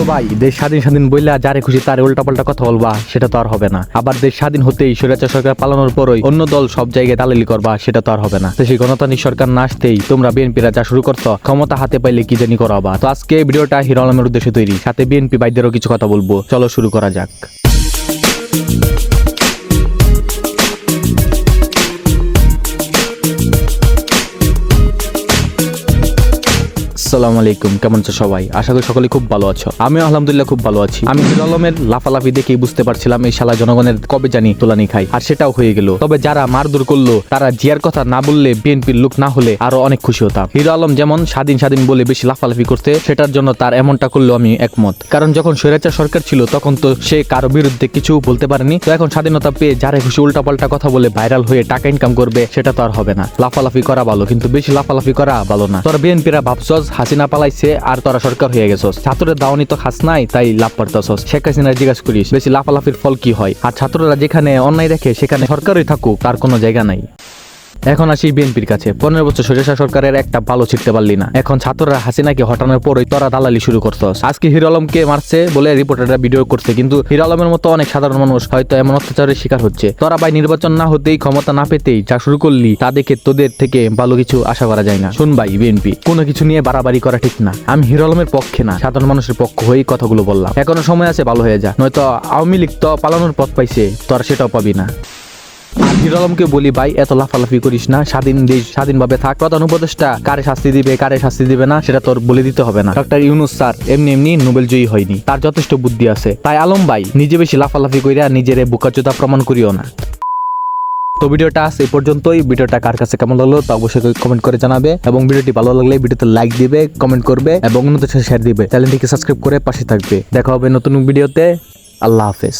তো ভাই, দেশ স্বাধীন স্বাধীন বইলা যারে খুশি তারে উল্টাপাল্টা কথা বলবা, সেটা তো আর হবে না। আবার দেশ স্বাধীন হতেই স্বৈরাচার সরকার পালানোর পরই অন্য দল সব জায়গায় দালালি করবা, সেটা তো আর হবে না। তো সেই গণতান্ত্রিক সরকার না আসতেই তোমরা বিএনপিরা যা শুরু করছ, ক্ষমতা হাতে পাইলে কি জানি করাবা। তো আজকে এই ভিডিওটা হিরো আলমের উদ্দেশ্যে তৈরি। সাথে বিএনপি বাইদেরও কিছু কথা বলব। চলো শুরু করা যাক। আসসালামু আলাইকুম, কেমন আছো সবাই? আশা করি সকলে খুব ভালো আছো। আমিও আলহামদুলিল্লাহ খুব ভালো আছি। আমি হিরো আলমের লাফালাফি দেখেই বুঝতে পারছিলাম এই শালা জনগণের কবে জানি তোলানি খাই আর সেটাও হয়ে গেল। তবে যারা মারধর করল, তারা জিয়ার কথা না বললে বিএনপির লোক না হলে আরও অনেক খুশি হতাম। হিরো আলম যেমন স্বাধীন স্বাধীন বলে বেশি লাফালাফি করতে সেটার জন্য তার এমনটা করল আমি একমত। কারণ যখন স্বৈরাচার সরকার ছিল, তখন তো সে কারও বিরুদ্ধে কিছু বলতে পারেনি। তো এখন স্বাধীনতা পেয়ে যারা খুশি উল্টাপাল্টা কথা বলে ভাইরাল হয়ে টাকা ইনকাম করবে, সেটা তো আর হবে না। লাফালাফি করা ভালো, কিন্তু বেশি লাফালাফি করা ভালো না। তোরা বিএনপিরা ভাবছস হাসিনা পালাইছে আর তোরা সরকার হয়ে গেছস। ছাত্রের দাওনি তো খাস নাই, তাই লাভ পারতাছস শেখ হাসিনা জিজ্ঞাসা করিস, বেশি লাফালাফির ফল কি হয়? আর ছাত্ররা যেখানে অন্যায় দেখে, সেখানে সরকারই থাকুক, তার কোনো জায়গা নাই। এখন আসি বিএনপির কাছে। পনেরো বছর সরিষা সরকারের একটা ভালো ছিটতে পারলি না। এখন ছাত্ররা হাসিনাকে হটানোর পরই তোরা দালালি শুরু করছস। আজকে হিরো আলমকে মারছে বলে রিপোর্টাররা ভিডিও করছে, কিন্তু হিরো আলমের মতো অনেক সাধারণ মানুষ হয়তো এমন অত্যাচারের শিকার হচ্ছে। তোরা ভাই নির্বাচন না হতেই ক্ষমতা না পেতেই যা শুরু করলি তা দেখে তোদের থেকে ভালো কিছু আশা করা যায় না। শুন ভাই বিএনপি, কোনো কিছু নিয়ে বাড়াবাড়ি করা ঠিক না। আমি হিরো আলমের পক্ষে না, সাধারণ মানুষের পক্ষ হয়েই কথাগুলো বললাম। এখনও সময় আছে, ভালো হয়ে যা। নয়তো আওয়ামী লীগ তো পালানোর পথ পাইছে, তোরা সেটাও পাবি না। আর আলমকে বলি, ভাই, এত লাফালাফি করিস না। স্বাধীন দেশ স্বাধীনভাবে থাক। প্রধান উপদেষ্টা কারে শাস্তি দিবে, কারে শাস্তি দিবে না, সেটা তোর বলে দিতে হবে না। ডক্টর ইউনুস স্যার, এমনি এমনি নোবেল জয়ী হয়নি। তার যথেষ্ট বুদ্ধি আছে। তাই আলম ভাই, নিজে বেশি লাফালাফি কইরা নিজেরে বুকাচোদা প্রমাণ করিও না। তো ভিডিওটা আজ এই পর্যন্তই। ভিডিওটা কার কাছে কেমন লাগল তা অবশ্যই কমেন্ট করে জানাবে। এবং ভিডিওটি ভালো লাগলে ভিডিওতে লাইক দিবে, কমেন্ট করবে এবং অন্যদের সাথে শেয়ার দিবে। চ্যানেলটিকে সাবস্ক্রাইব করে পাশে থাকবে। দেখা হবে নতুন ভিডিওতে। আল্লাহ হাফেজ।